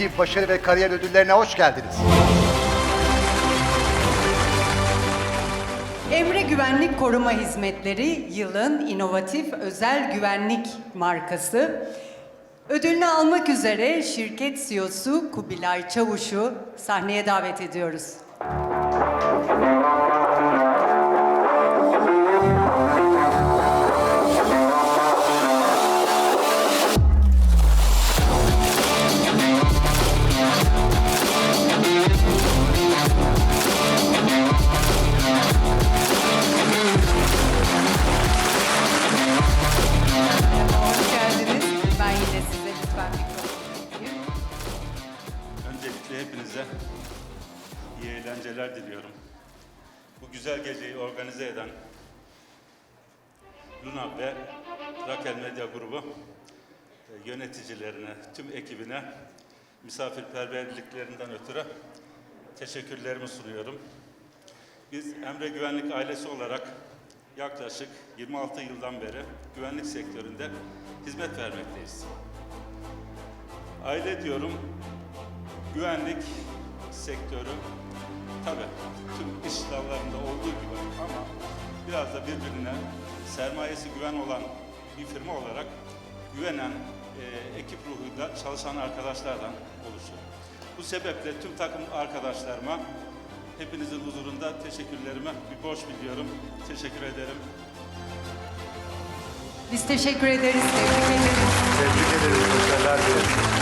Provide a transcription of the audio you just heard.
inovatif başarı ve kariyer ödüllerine hoş geldiniz. Emre Güvenlik Koruma Hizmetleri yılın inovatif özel güvenlik markası. Ödülünü almak üzere şirket CEO'su Kubilay Çavuş'u sahneye davet ediyoruz. Hepinize iyi eğlenceler diliyorum. Bu güzel geceyi organize eden Luna ve Rakel Medya Grubu e, yöneticilerine, tüm ekibine misafirperverliklerinden ötürü teşekkürlerimi sunuyorum. Biz Emre Güvenlik ailesi olarak yaklaşık 26 yıldan beri güvenlik sektöründe hizmet vermekteyiz. Aile diyorum, güvenlik sektörü tabi tüm iş dallarında olduğu gibi ama biraz da birbirine sermayesi güven olan bir firma olarak güvenen e, ekip ruhuyla çalışan arkadaşlardan oluşuyor. Bu sebeple tüm takım arkadaşlarıma hepinizin huzurunda teşekkürlerimi bir borç biliyorum. Teşekkür ederim. Biz teşekkür ederiz, tebrik ederiz. Tebrik ederiz. Başarılar dileriz.